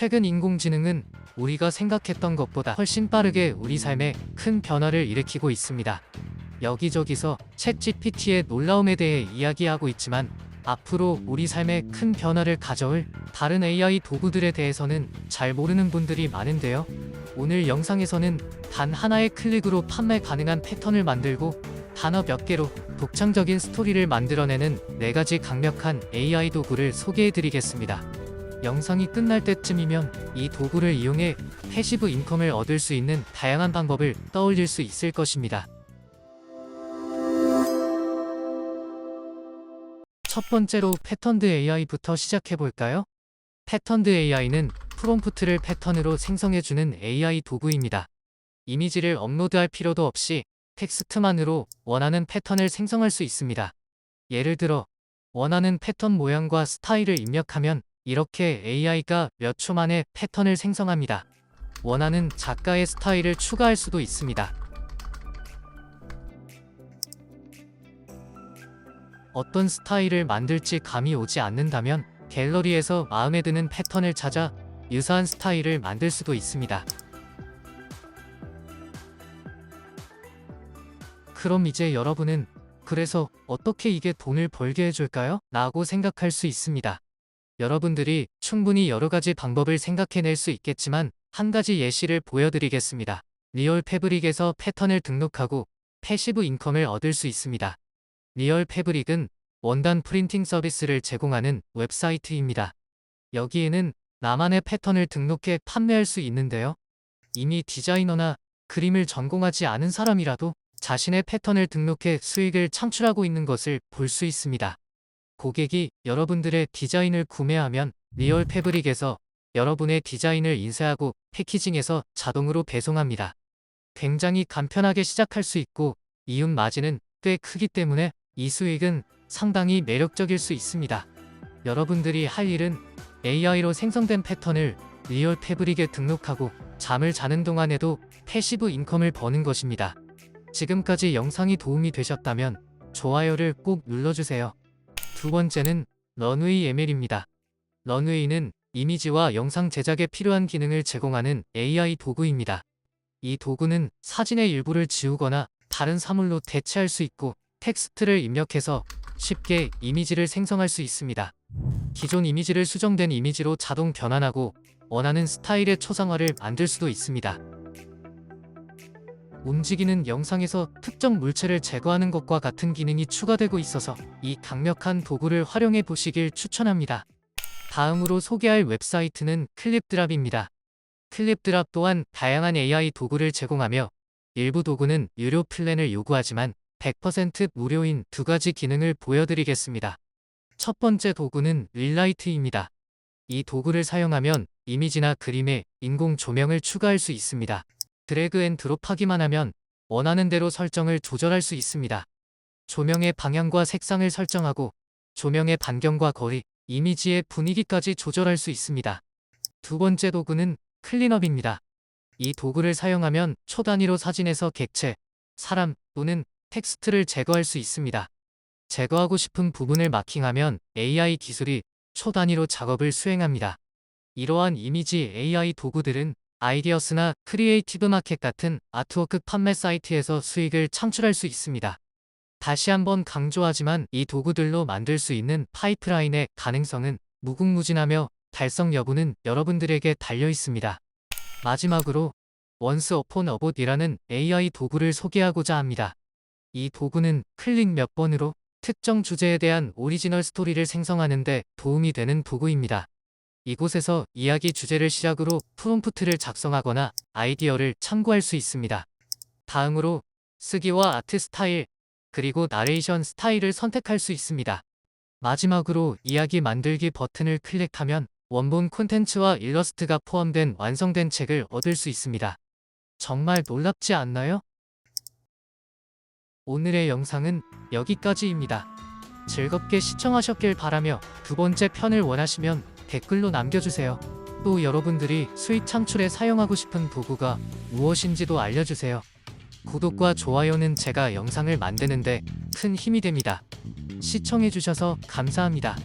최근 인공지능은 우리가 생각했던 것보다 훨씬 빠르게 우리 삶에 큰 변화를 일으키고 있습니다. 여기저기서 챗 GPT의 놀라움에 대해 이야기하고 있지만 앞으로 우리 삶에 큰 변화를 가져올 다른 AI 도구들에 대해서는 잘 모르는 분들이 많은데요. 오늘 영상에서는 단 하나의 클릭으로 판매 가능한 패턴을 만들고 단어 몇 개로 독창적인 스토리를 만들어내는 네 가지 강력한 AI 도구를 소개해 드리겠습니다. 영상이 끝날 때쯤이면 이 도구를 이용해 패시브 인컴을 얻을 수 있는 다양한 방법을 떠올릴 수 있을 것입니다. 첫 번째로 패턴드 AI부터 시작해 볼까요? 패턴드 AI는 프롬프트를 패턴으로 생성해주는 AI 도구입니다. 이미지를 업로드할 필요도 없이 텍스트만으로 원하는 패턴을 생성할 수 있습니다. 예를 들어, 원하는 패턴 모양과 스타일을 입력하면 이렇게 AI가 몇 초 만에 패턴을 생성합니다. 원하는 작가의 스타일을 추가할 수도 있습니다. 어떤 스타일을 만들지 감이 오지 않는다면 갤러리에서 마음에 드는 패턴을 찾아 유사한 스타일을 만들 수도 있습니다. 그럼 이제 여러분은 그래서 어떻게 이게 돈을 벌게 해줄까요? 라고 생각할 수 있습니다. 여러분들이 충분히 여러 가지 방법을 생각해낼 수 있겠지만 한 가지 예시를 보여드리겠습니다. 리얼 패브릭에서 패턴을 등록하고 패시브 인컴을 얻을 수 있습니다. 리얼 패브릭은 원단 프린팅 서비스를 제공하는 웹사이트입니다. 여기에는 나만의 패턴을 등록해 판매할 수 있는데요. 이미 디자이너나 그림을 전공하지 않은 사람이라도 자신의 패턴을 등록해 수익을 창출하고 있는 것을 볼 수 있습니다. 고객이 여러분들의 디자인을 구매하면 리얼 패브릭에서 여러분의 디자인을 인쇄하고 패키징해서 자동으로 배송합니다. 굉장히 간편하게 시작할 수 있고 이윤 마진은 꽤 크기 때문에 이 수익은 상당히 매력적일 수 있습니다. 여러분들이 할 일은 AI로 생성된 패턴을 리얼 패브릭에 등록하고 잠을 자는 동안에도 패시브 인컴을 버는 것입니다. 지금까지 영상이 도움이 되셨다면 좋아요를 꼭 눌러주세요. 두 번째는 런웨이 ML입니다. 런웨이는 이미지와 영상 제작에 필요한 기능을 제공하는 AI 도구입니다. 이 도구는 사진의 일부를 지우거나 다른 사물로 대체할 수 있고 텍스트를 입력해서 쉽게 이미지를 생성할 수 있습니다. 기존 이미지를 수정된 이미지로 자동 변환하고 원하는 스타일의 초상화를 만들 수도 있습니다. 움직이는 영상에서 특정 물체를 제거하는 것과 같은 기능이 추가되고 있어서 이 강력한 도구를 활용해 보시길 추천합니다. 다음으로 소개할 웹사이트는 클립드랍입니다. 클립드랍 또한 다양한 AI 도구를 제공하며 일부 도구는 유료 플랜을 요구하지만 100% 무료인 두 가지 기능을 보여드리겠습니다. 첫 번째 도구는 릴라이트입니다. 이 도구를 사용하면 이미지나 그림에 인공 조명을 추가할 수 있습니다. 드래그 앤 드롭하기만 하면 원하는 대로 설정을 조절할 수 있습니다. 조명의 방향과 색상을 설정하고 조명의 반경과 거리, 이미지의 분위기까지 조절할 수 있습니다. 두 번째 도구는 클린업입니다. 이 도구를 사용하면 초 단위로 사진에서 객체, 사람 또는 텍스트를 제거할 수 있습니다. 제거하고 싶은 부분을 마킹하면 AI 기술이 초 단위로 작업을 수행합니다. 이러한 이미지 AI 도구들은 아이디어스나 크리에이티브 마켓 같은 아트워크 판매 사이트에서 수익을 창출할 수 있습니다. 다시 한번 강조하지만 이 도구들로 만들 수 있는 파이프라인의 가능성은 무궁무진하며 달성 여부는 여러분들에게 달려 있습니다. 마지막으로 원스 어폰 어봇이라는 AI 도구를 소개하고자 합니다. 이 도구는 클릭 몇 번으로 특정 주제에 대한 오리지널 스토리를 생성하는 데 도움이 되는 도구입니다. 이곳에서 이야기 주제를 시작으로 프롬프트를 작성하거나 아이디어를 참고할 수 있습니다. 다음으로 쓰기와 아트 스타일, 그리고 나레이션 스타일을 선택할 수 있습니다. 마지막으로 이야기 만들기 버튼을 클릭하면 원본 콘텐츠와 일러스트가 포함된 완성된 책을 얻을 수 있습니다. 정말 놀랍지 않나요? 오늘의 영상은 여기까지입니다. 즐겁게 시청하셨길 바라며 두 번째 편을 원하시면 댓글로 남겨주세요. 또 여러분들이 수익 창출에 사용하고 싶은 도구가 무엇인지도 알려주세요. 구독과 좋아요는 제가 영상을 만드는데 큰 힘이 됩니다. 시청해주셔서 감사합니다.